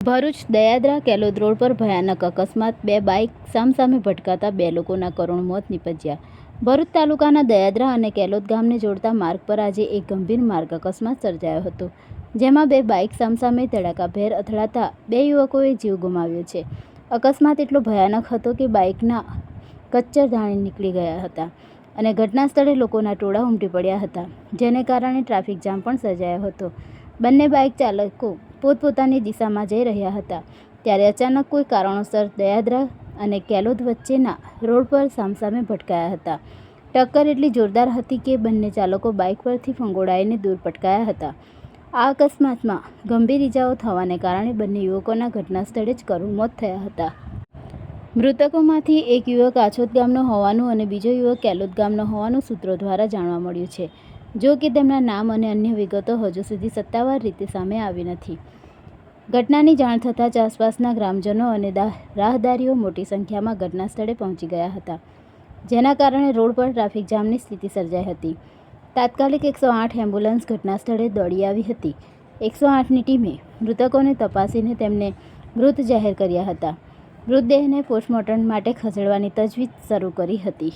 Bharuch Dayadara કેલોદ road પર ભયાનક અકસ્માત. બે બાઇક સામસામે ભટકાતા બે લોકોના કરુણ મોત નીપજ્યા. ભરૂચ તાલુકાના દયાદરા અને કેલોદ ગામને જોડતા માર્ગ પર આજે એક ગંભીર માર્ગ અકસ્માત સર્જાયો હતો, જેમાં બે બાઇક સામસામે ધડાકાભેર અથડાતા બે યુવકોએ જીવ ગુમાવ્યો છે. અકસ્માત એટલો ભયાનક હતો કે બાઇકના કચ્ચર ધાણી નીકળી ગયા હતા અને ઘટના સ્થળે લોકોના ટોળા ઉમટી પડ્યા હતા, જેને કારણે ટ્રાફિક જામ પણ સર્જાયો હતો. બંને બાઇક ચાલકો પોતપોતાની દિશામાં જઈ રહ્યા હતા. ત્યારે અચાનક કોઈ કારણોસર દયાદ્રા અને કેલોદ વચ્ચેના રોડ પર સામસામે ભટકાયા હતા. ટક્કર એટલી જોરદાર હતી કે બંને ચાલકો બાઇક પરથી ફંગોળાઈને દૂર પટકાયા હતા. આ અકસ્માતમાં ગંભીર ઇજાઓ થવાને કારણે બંને યુવકોના ઘટના સ્થળે જ કરુણ મોત થયા હતા. મૃતકોમાંથી એક યુવક આછોદ ગામનો હોવાનું અને બીજો યુવક કેલોદ ગામનો હોવાનું સૂત્રો દ્વારા જાણવા મળ્યું છે. જો કે તેમના નામ અને અન્ય વિગતો હજુ સુધી સત્તાવાર રીતે સામે આવી નથી. ઘટનાની જાણ થતાં જ આસપાસના ગ્રામજનો અને રાહદારીઓ મોટી સંખ્યામાં ઘટના સ્થળે પહોંચી ગયા હતા, જેના કારણે રોડ પર ટ્રાફિક જામની સ્થિતિ સર્જાઈ હતી. તાત્કાલિક એકસો આઠ એમ્બ્યુલન્સ ઘટના સ્થળે દોડી આવી હતી. એકસો આઠની ટીમે મૃતકોને તપાસીને તેમને મૃત જાહેર કર્યા હતા. મૃતદેહને પોસ્ટમોર્ટમ માટે ખસેડવાની તજવીજ શરૂ કરી હતી.